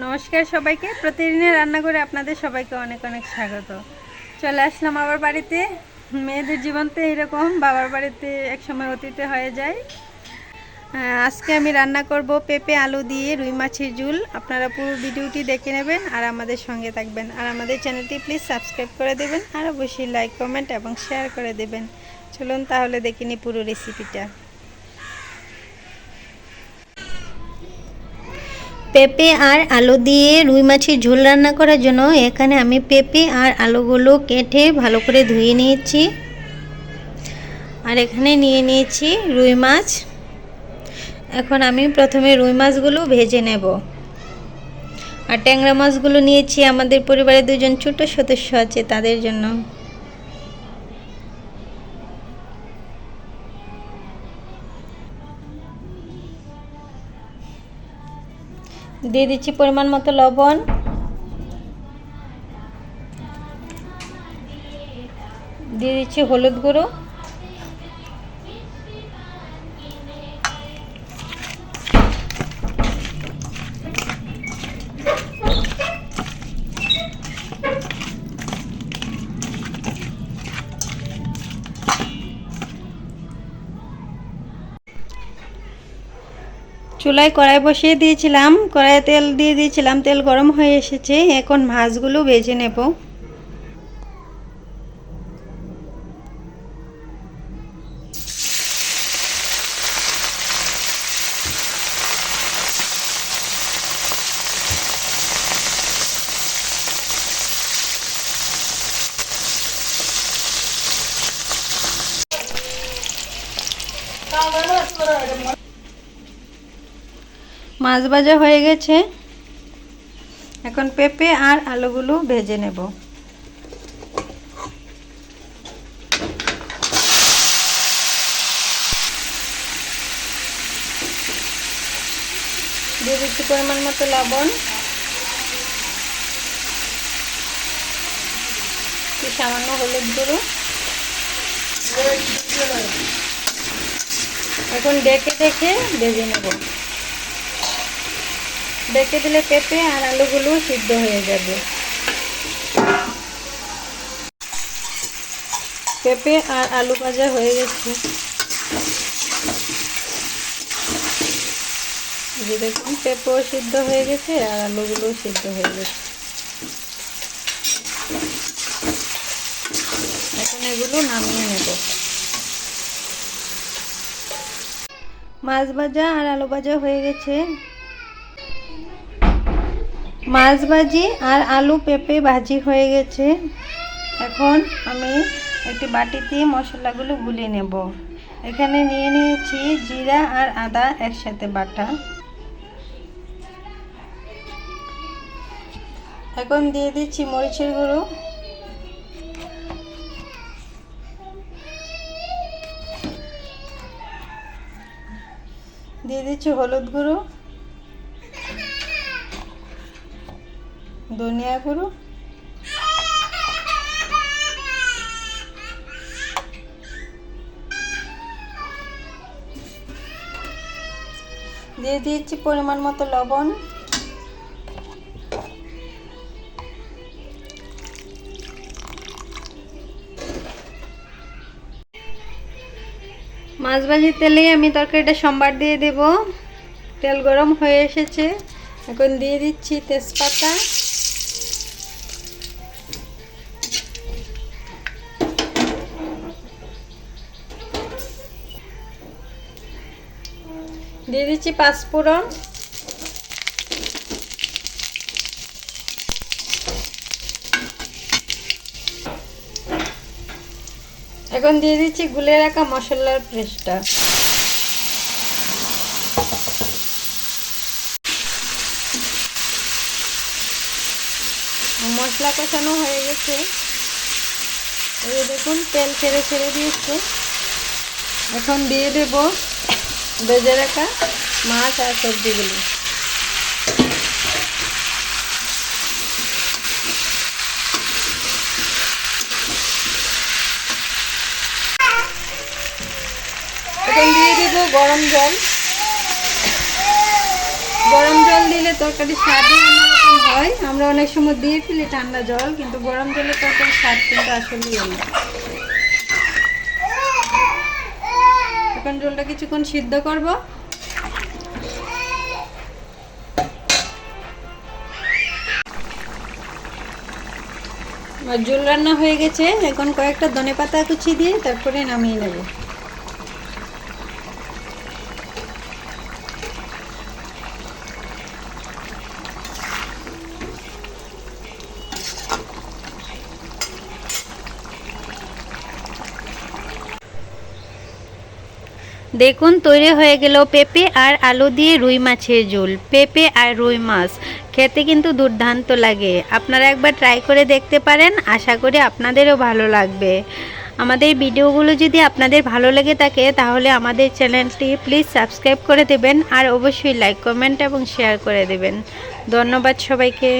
নমস্কার সবাইকে। প্রতিদিনের রান্না করে আপনাদের সবাইকে অনেক অনেক স্বাগত। চলে আসলাম আবার বাড়িতে। মেয়েদের জীবন তো এরকম বাবার বাড়িতে একসময় অতীতে হয়ে যায়। আজকে আমি রান্না করব পেঁপে, আলু দিয়ে রুই মাছের ঝুল। আপনারা পুরো ভিডিওটি দেখে নেবেন আর আমাদের সঙ্গে থাকবেন। আর আমাদের চ্যানেলটি প্লিজ সাবস্ক্রাইব করে দেবেন আর অবশ্যই লাইক, কমেন্ট এবং শেয়ার করে দেবেন। চলুন তাহলে দেখে নিই পুরো রেসিপিটা পেঁপে আর আলু দিয়ে রুই মাছের ঝোল রান্না করার জন্য এখানে আমি পেঁপে আর আলুগুলো কেটে ভালো করে ধুয়ে নিয়েছি। আর এখানে নিয়ে নিয়েছি রুই মাছ। এখন আমি প্রথমে রুই মাছগুলো ভেজে নেব। আর ট্যাংরা মাছগুলো নিয়েছি আমাদের পরিবারে দুজন ছোট সদস্য আছে তাদের জন্য। দিয়ে দিচ্ছি পরিমাণ মতো লবণ। দিয়ে দিচ্ছি হলুদ গুঁড়ো। চুলায় কড়াই বসিয়ে দিয়েছিলাম। কড়াইয়ে তেল দিয়ে দিয়েছিলাম। তেল গরম হয়ে এসেছে। এখন মাছগুলো ভেজে নেব। মাছ ভাজা হয়ে গেছে। এখন পেঁপে আর আলুগুলো ভেজে নেব। দিয়ে পরিমাণ মতো লবণ। সামান্য হলুদ গুঁড়ো। এখন ডেকে ডেকে ভেজে নেব। ডেকে দিলে পেঁপে আর আলুগুলো সিদ্ধ হয়ে যাবে। পেঁপে আর আলু ভাজা হয়ে গেছে। দেখুন, পেঁপেও সিদ্ধ হয়ে গেছে আর আলুগুলোও সিদ্ধ হয়ে গেছে। এখন এগুলো নামিয়ে নেব। মাছ ভাজা আর আলু ভাজা হয়ে গেছে। মাছ ভাজি আর আলু পেঁপে ভাজি হয়ে গেছে। এখন আমি একটি বাটিতে মশলাগুলো গুলে নেব। এখানে নিয়ে নিয়েছি জিরা আর আদা একসাথে বাটা। এখন দিয়ে দিচ্ছি মরিচের গুঁড়ো। দিয়ে দিচ্ছি হলুদ গুঁড়ো। ধনিয়া গুঁড়ো দিয়ে দিয়েছি পরিমাণ মতো লবণ। মাছ ভাজির তেলেই আমি তরকারিটা সম্বার দিয়ে দেব। তেল গরম হয়ে এসেছে। এখন দিয়ে দিচ্ছি তেজপাতা। দিয়ে দিচ্ছি পাঁচফোড়ন এখন দিয়ে দিচ্ছি গুলে রাখা মশলার পেস্টটা। মশলা কষানো হয়ে গেছে। দেখুন, তেল ছেড়ে ছেড়ে দিয়েছে। এখন দিয়ে দেব ভেজে রাখা মাছ আর সবজিগুলো। দিয়ে দেব গরম জল। গরম জল দিলে তরকারি অন্যরকম হয়। আমরা অনেক সময় দিয়ে ফেলি ঠান্ডা জল, কিন্তু গরম জলের তরকারি স্বাদ কিন্তু আসলেই অন্য। এখন রোলটা কিছুক্ষণ সিদ্ধ করব। আমার জল রান্না হয়ে গেছে। এখন কয়েকটা ধনে পাতা কুচি দিয়ে তারপরে নামিয়ে নেব। দেখুন, তৈরি হয়ে গেল পেঁপে আর আলু দিয়ে রুই মাছের ঝোল। পেঁপে আর রুই মাছ, খেতে কিন্তু দুর্দান্ত লাগে। আপনারা একবার ট্রাই করে দেখতে পারেন, আশা করি আপনাদেরও ভালো লাগবে। আমাদের ভিডিওগুলো যদি আপনাদের ভালো লেগে থাকে, তাহলে আমাদের চ্যানেলটি প্লিজ সাবস্ক্রাইব করে দেবেন আর অবশ্যই লাইক কমেন্ট এবং শেয়ার করে দেবেন। ধন্যবাদ সবাইকে।